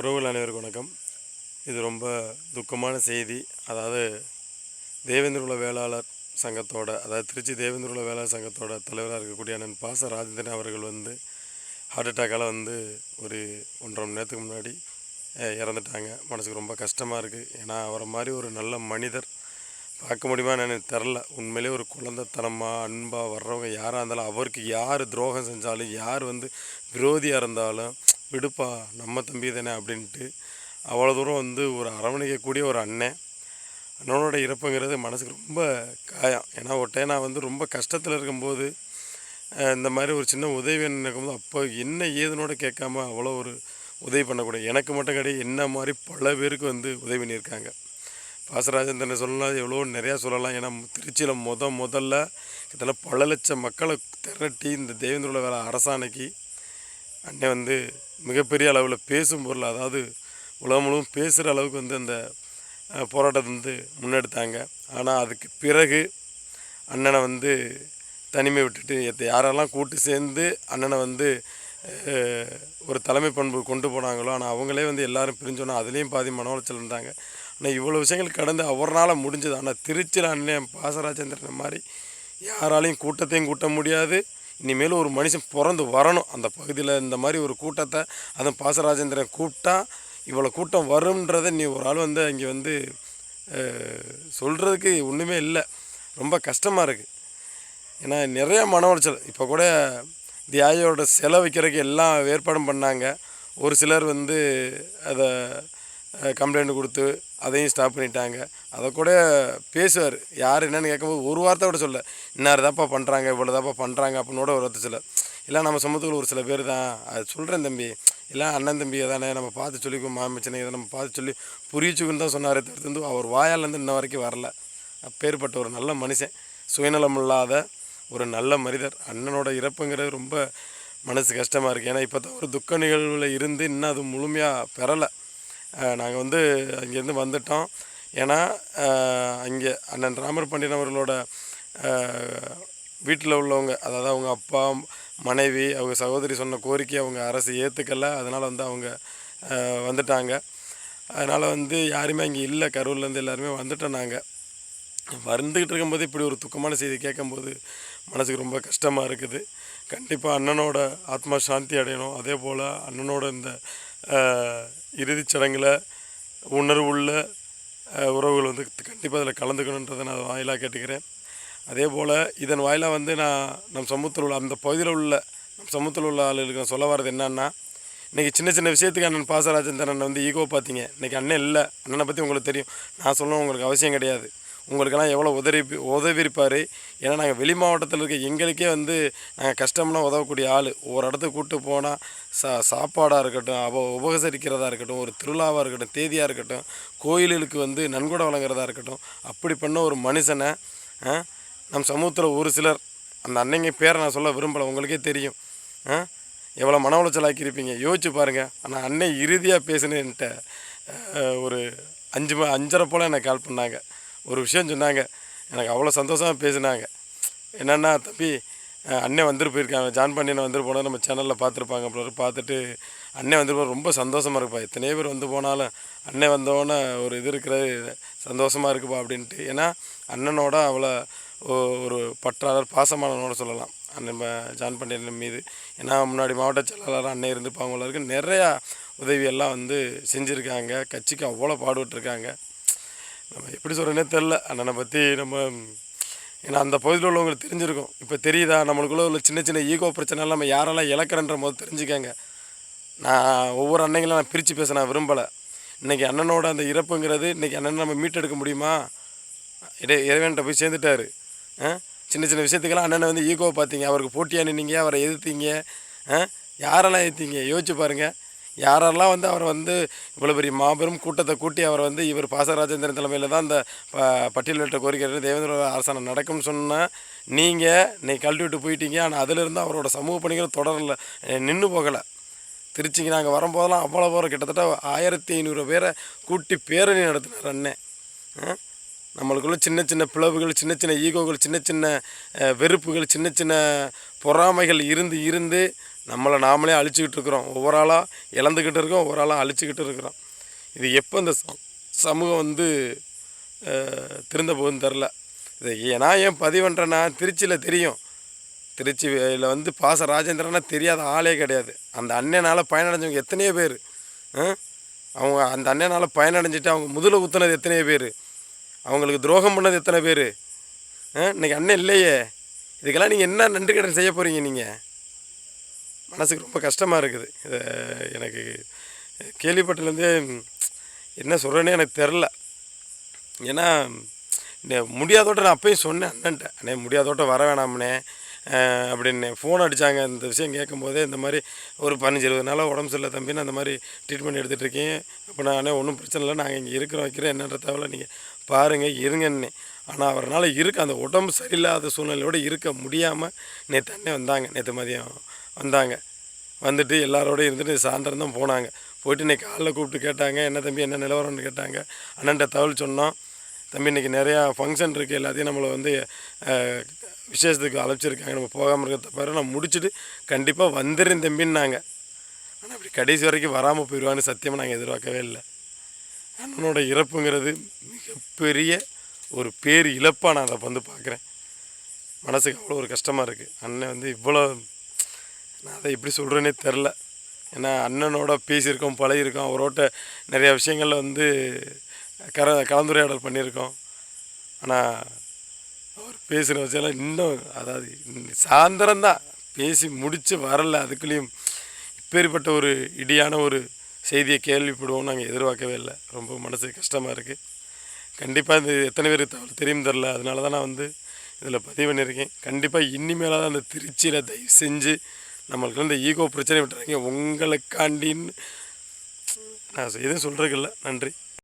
உறவுகள் அனைவருக்கும் வணக்கம். இது ரொம்ப துக்கமான செய்தி. அதாவது தேவேந்திரகுல வேளாளர் சங்கத்தோட அதாவது திருச்சி தேவேந்திரகுல வேளாளர் சங்கத்தோட தலைவராக இருக்கக்கூடிய அண்ணன் பாச ராஜேந்திரன் அவர்கள் வந்து ஹார்ட் அட்டாக்கால் வந்து ஒரு ஒன்றரை மணி நேரத்துக்கு முன்னாடி இறந்துட்டாங்க. மனசுக்கு ரொம்ப கஷ்டமாக இருக்குது ஏன்னா அவரை மாதிரி ஒரு நல்ல மனிதர் பார்க்க முடியுமா எனக்கு தெரில உண்மையிலே ஒரு குழந்தைத்தனமாக அன்பாக வர்றவங்க யாராக இருந்தாலும் அவருக்கு யார் துரோகம் செஞ்சாலும் யார் வந்து விரோதியாக இருந்தாலும் விடுப்பா நம்ம தம்பி தானே அப்படின்ட்டு. அவ்வளோ தூரம் வந்து ஒரு அரவணைக்கக்கூடிய ஒரு அண்ணன். அண்ணனோட இறப்புங்கிறது மனசுக்கு ரொம்ப காயம். ஏன்னா ஒரு டைம் நான் வந்து ரொம்ப கஷ்டத்தில் இருக்கும்போது இந்த மாதிரி ஒரு சின்ன உதவி நினைக்கும்போது அப்போ என்ன ஏதுனோட கேட்காம அவ்வளோ ஒரு உதவி பண்ணக்கூடிய எனக்கு மட்டும் கிடையாது என்ன மாதிரி பல பேருக்கு வந்து உதவி பண்ணியிருக்காங்க. பாசராஜேந்திரன் சொல்லலாம் எவ்வளோ நிறையா சொல்லலாம். ஏன்னா திருச்சியில் முத முதல்ல கிட்டத்தட்ட பல லட்சம் மக்களை திரட்டி இந்த தேவேந்திரோட வேலை அரசாணைக்கு அண்ணன் வந்து மிகப்பெரிய அளவில் பேசும் பொருள். அதாவது உலகம் முழுவதும் பேசுகிற அளவுக்கு வந்து அந்த போராட்டத்தை வந்து முன்னெடுத்தாங்க. ஆனால் அதுக்கு பிறகு அண்ணனை வந்து தனிமை விட்டுட்டு யாரெல்லாம் கூட்டு சேர்ந்து அண்ணனை வந்து ஒரு தலைமை பண்பு கொண்டு போனாங்களோ ஆனால் அவங்களே வந்து எல்லாரும் பிரிஞ்சோன்னா அதுலேயும் பாதி மன உளைச்சல் இருந்தாங்க. ஆனால் இவ்வளோ விஷயங்கள் கடந்து அவரால் முடிஞ்சது. ஆனால் திருச்சியில் அண்ணன் பாசராஜேந்திரன் மாதிரி யாராலையும் கூட்டத்தையும் கூட்ட முடியாது. இனிமேல் ஒரு மனுஷன் பிறந்து வரணும். அந்த பகுதியில் இந்த மாதிரி ஒரு கூட்டத்தை அதுவும் பாசராஜேந்திரன் கூப்பிட்டா இவ்வளோ கூட்டம் வரும்ன்றதை நீ ஒரு ஆள் வந்து இங்கே வந்து சொல்கிறதுக்கு ஒன்றுமே இல்லை. ரொம்ப கஷ்டமாக இருக்குது ஏன்னா நிறையா மன உளைச்சல். இப்போ கூட தியாயோட செலை வைக்கிறதுக்கு எல்லாம் ஏற்பாடும் பண்ணாங்க. ஒரு சிலர் வந்து அதை கம்ப்ளைண்ட் கொடுத்து அதையும் ஸ்டாப் பண்ணிட்டாங்க. அதை கூட பேசுவார். யார் என்னென்னு கேட்கும்போது ஒரு வார்த்தை கூட சொல்ல. இன்னார் தான்ப்பா பண்ணுறாங்க இவ்வளோதாப்பா பண்ணுறாங்க அப்படின்னு கூட ஒரு வார்த்தை சொல்ல. இல்லை நம்ம சமூகத்தில் ஒரு சில பேர் தான். அது சொல்கிறேன் தம்பி. இல்லை அண்ணன் தம்பி தானே. நம்ம பார்த்து சொல்லிக்குவோம் மாமிச்சனை இதை நம்ம பார்த்து சொல்லி புரிச்சுக்குன்னு தான் சொன்னாரே தவிர்த்து வந்து அவர் வாயாலேருந்து இன்ன வரைக்கும் வரல. அப்பேற்பட்ட ஒரு நல்ல மனுஷன். சுயநலம் இல்லாத ஒரு நல்ல மனிதர். அண்ணனோட இறப்புங்கிறது ரொம்ப மனசு கஷ்டமாக இருக்குது ஏன்னா இப்போ தான் ஒரு துக்க நிகழ்வில் இருந்து இன்னும் அது முழுமையாக பெறலை. நாங்கள் வந்து அங்கேருந்து வந்துட்டோம். ஏன்னா அங்கே அண்ணன் ராமர் பண்டியன் அவர்களோட வீட்டில் உள்ளவங்க அதாவது அவங்க அப்பா மனைவி அவங்க சகோதரி சொன்ன கோரிக்கையை அவங்க அரசு ஏற்றுக்கல அதனால் வந்து அவங்க வந்துட்டாங்க. அதனால் வந்து யாருமே அங்கே இல்லை. கரூர்லேருந்து எல்லாருமே வந்துட்டோம் நாங்கள் வந்துக்கிட்டு இருக்கும்போது இப்படி ஒரு துக்கமான செய்தி கேட்கும்போது மனசுக்கு ரொம்ப கஷ்டமாக இருக்குது. கண்டிப்பாக அண்ணனோட ஆத்மா சாந்தி அடையணும். அதே போல் அண்ணனோட இந்த இறுதிச் சடங்கில் உணர்வுள்ள உறவுகள் வந்து கண்டிப்பாக அதில் கலந்துக்கணுன்றதை நான் வாயிலாக கேட்டுக்கிறேன். அதே போல் இதன் வாயிலாக வந்து நான் நம் சமூகத்தில் உள்ள அந்த பகுதியில் உள்ள நம் சமூகத்தில் உள்ள ஆளுகளுக்கு நான் சொல்ல வர்றது என்னன்னா இன்றைக்கி சின்ன சின்ன விஷயத்துக்கு அண்ணன் பாசராஜன் பாசராஜேந்திரன் வந்து ஈகோ பார்த்தீங்க இன்றைக்கி அண்ணன் இல்லை. அண்ணனை பற்றி உங்களுக்கு தெரியும். நான் சொல்லணும் உங்களுக்கு அவசியம் கிடையாது. உங்களுக்கெல்லாம் எவ்வளோ உதவி உதவி இருப்பார் ஏன்னா நாங்கள் வெளி மாவட்டத்தில் இருக்க எங்களுக்கே வந்து நாங்கள் கஷ்டம்னா உதவக்கூடிய ஆள். ஒரு இடத்துக்கு கூப்பிட்டு போனால் சா சாப்பாடாக இருக்கட்டும் அவ உபகரிக்கிறதா இருக்கட்டும் ஒரு திருவிழாவாக இருக்கட்டும் தேதியாக இருக்கட்டும் கோயில்களுக்கு வந்து நன்கொடை வழங்குறதா இருக்கட்டும் அப்படி பண்ண ஒரு மனுஷனை ஆ, நம் சமூகத்தில் ஒரு சிலர் அந்த அன்னைங்க பேரை நான் சொல்ல விரும்பலை உங்களுக்கே தெரியும். எவ்வளோ மன உளைச்சலாக்கியிருப்பீங்க யோசிச்சு பாருங்கள் ஆனால் அன்னை இறுதியாக பேசுனேன்ட்ட ஒரு அஞ்சு ம அஞ்சரை போல் எனக்கு கால் பண்ணாங்க. ஒரு விஷயம் சொன்னாங்க. எனக்கு அவ்வளோ சந்தோஷமாக பேசினாங்க. என்னென்னா தம்பி அண்ணே அண்ணன் வந்துட்டு போயிருக்காங்க. ஜான் பாண்டியன் வந்துட்டு போனால் நம்ம சேனலில் பார்த்துருப்பாங்க. அப்படி பார்த்துட்டு அண்ணன் வந்துட்டு ரொம்ப சந்தோஷமாக இருக்குப்பா. எத்தனையோ பேர் வந்து போனாலும் அண்ணன் வந்தோடனே ஒரு இது இருக்கிறது சந்தோஷமாக இருக்குப்பா அப்படின்ட்டு. ஏன்னா அண்ணனோட அவ்வளோ ஒரு பற்றாளர் பாசமானவனோட சொல்லலாம். அண்ணன் ஜான் பாண்டியன் மீது. ஏன்னா முன்னாடி மாவட்ட செயலாளர் அண்ணன் இருந்துப்பாங்களுக்கு நிறையா உதவியெல்லாம் வந்து செஞ்சுருக்காங்க. கட்சிக்கு அவ்வளோ பாடுபட்டுருக்காங்க. நம்ம எப்படி சொல்கிறேனே தெரில அண்ணனை பற்றி நம்ம ஏன்னா அந்த பகுதியில் உள்ளவங்களுக்கு தெரிஞ்சிருக்கும். இப்போ தெரியுதா? நம்மளுக்குள்ள உள்ள சின்ன சின்ன ஈகோ பிரச்சனை நம்ம யாரெல்லாம் இழக்கிறன்ற போது தெரிஞ்சுக்கங்க. நான் ஒவ்வொரு அன்னைங்களும் நான் பிரித்து பேச நான் விரும்பலை. இன்றைக்கி அண்ணனோட அந்த இறப்புங்கிறது இன்றைக்கி அண்ணனை நம்ம மீட்டெடுக்க முடியுமா? இடே இறைவன்கிட்ட போய் சேர்ந்துட்டாரு. ஆ? சின்ன சின்ன விஷயத்துக்கெல்லாம் அண்ணனை வந்து ஈகோவை பார்த்தீங்க அவருக்கு போட்டியாக நின்னீங்க? அவரை எதிர்த்தீங்க? ஆ? யாரெல்லாம் எதிர்த்தீங்க? யோசிச்சு பாருங்கள் யாரெல்லாம் வந்து அவரை வந்து இவ்வளோ பெரிய மாபெரும் கூட்டத்தை கூட்டி அவரை வந்து இவர் பாசராஜேந்திரன் தலைமையில் தான் அந்த ப பட்டியலிட்ட கோரிக்கை தேவேந்திர அரசாணம் நடக்கும்னு சொன்னால் நீங்கள் இன்னைக்கு கழட்டி விட்டு போயிட்டீங்க. ஆனால் அதிலிருந்து அவரோட சமூக பணிகள் தொடரல நின்று போகலை. திருச்சிக்கு நாங்கள் வரும்போதெல்லாம் அவ்வளோ போகிற கிட்டத்தட்ட ஆயிரத்தி ஐநூறு பேரை கூட்டி பேரணி நடத்தினார் அண்ணன் நம்மளுக்குள்ள சின்ன சின்ன பிளவுகள் சின்ன சின்ன ஈகோகள் சின்ன சின்ன வெறுப்புகள் சின்ன சின்ன பொறாமைகள் இருந்து இருந்து நம்மளை நாமளே அழிச்சிக்கிட்டு இருக்கிறோம். ஒவ்வொரு ஆளாக இழந்துக்கிட்டு இருக்கோம் ஒவ்வொரு ஆளாக அழிச்சிக்கிட்டு இருக்கிறோம். இது எப்போ இந்த ச- சமூகம் வந்து திருந்த போகுதுன்னு தெரில இது ஏன்னா ஏன் பதிவு பண்ணுறேன்னா திருச்சியில் தெரியும். திருச்சியில் வந்து பாச ராஜேந்திரனா தெரியாத ஆளே கிடையாது. அந்த அண்ணனால் பயனடைஞ்சவங்க எத்தனையோ பேர். அவங்க அந்த அண்ணனால் பயனடைஞ்சிட்டு அவங்க முதல குத்துனது எத்தனையோ பேர். அவங்களுக்கு துரோகம் பண்ணது எத்தனை பேர். இன்னைக்கு அண்ணன் இல்லையே. இதுக்கெல்லாம் நீங்கள் என்ன நன்றி கடன் செய்ய போகிறீங்க நீங்கள் மனசுக்கு ரொம்ப கஷ்டமாக இருக்குது. இதை எனக்கு கேள்விப்பட்டதுலேருந்தே என்ன சொல்கிறேன்னே எனக்கு தெரில. ஏன்னா முடியாதோட்ட நான் அப்பயும் சொன்னேன் அண்ணன்ட்ட. அண்ணே முடியாதோட்ட வர வேணாம்னே. அப்படின்னு ஃபோன் அடித்தாங்க இந்த விஷயம் கேட்கும்போதே இந்த மாதிரி ஒரு பதினஞ்சு இருபது நாளாக உடம்பு சரியில்லை தம்பி நான் மாதிரி ட்ரீட்மெண்ட் எடுத்துகிட்டு இருக்கேன் இப்போ நான் ஒன்றும் பிரச்சனை இல்லை. நாங்கள் இங்கே இருக்கிறோம் வைக்கிறோம். என்னன்ற தவிர நீங்கள் பாருங்கள் இருங்கன்னு ஆனால் அவரால் இருக்க அந்த உடம்பு சரியில்லாத சூழ்நிலையோடு இருக்க முடியாமல் நேற்று அண்ணே வந்தாங்க. நேற்று மதியம் வந்தாங்க. வந்துட்டு எல்லாரோடையும் இருந்துட்டு சாயந்தரம் தான் போனாங்க. போயிட்டு இன்னைக்கு காலைல கூப்பிட்டு கேட்டாங்க என்ன தம்பி என்ன நிலவரம்னு கேட்டாங்க? அண்ணன்ட்ட தகவல் சொன்னோம். தம்பி இன்றைக்கி நிறையா ஃபங்க்ஷன் இருக்குது எல்லாத்தையும் நம்மளை வந்து விசேஷத்துக்கு அழைச்சிருக்காங்க. நம்ம போகாமல் இருக்கிறத பாரு நான் முடிச்சுட்டு கண்டிப்பாக வந்துடுறேன் தம்பின்னாங்க. ஆனால் அப்படி கடைசி வரைக்கும் வராமல் போயிடுவான்னு சத்தியமாக நாங்கள் எதிர்பார்க்கவே இல்லை. அண்ணனோட இறப்புங்கிறது மிகப்பெரிய ஒரு பேர் இழப்பாக நான் அதை வந்து பார்க்குறேன். மனசுக்கு அவ்வளோ ஒரு கஷ்டமாக இருக்குது அண்ணன் வந்து இவ்வளோ நான் அதை எப்படி சொல்கிறேனே தெரில ஏன்னா அண்ணனோட பேசியிருக்கோம் பழகிருக்கோம் அவரோட நிறையா விஷயங்களில் வந்து கர கலந்துரையாடல் பண்ணியிருக்கோம். ஆனால் அவர் பேசுகிற வச்செல்லாம் இன்னும் அதாவது சாயந்தரம் தான். பேசி முடித்து வரல. அதுக்குள்ளேயும் இப்பேற்பட்ட ஒரு இடியான ஒரு செய்தியை கேள்விப்படுவோம் நாங்கள் எதிர்பார்க்கவே இல்லை. ரொம்ப மனசு கஷ்டமாக இருக்குது கண்டிப்பாக இது எத்தனை பேருக்கு தகவல் தெரியும் தெரில அதனால தான் நான் வந்து இதில் பதிவு பண்ணியிருக்கேன். கண்டிப்பாக இனிமேலாக தான் அந்த திருச்சியில் தயவு செஞ்சு நம்மளுக்கு இந்த ஈகோ பிரச்சனை விட்டுறாங்க உங்களுக்காண்டின்னு நான் எதுவும் சொல்கிறதுக்கு இல்லை. நன்றி.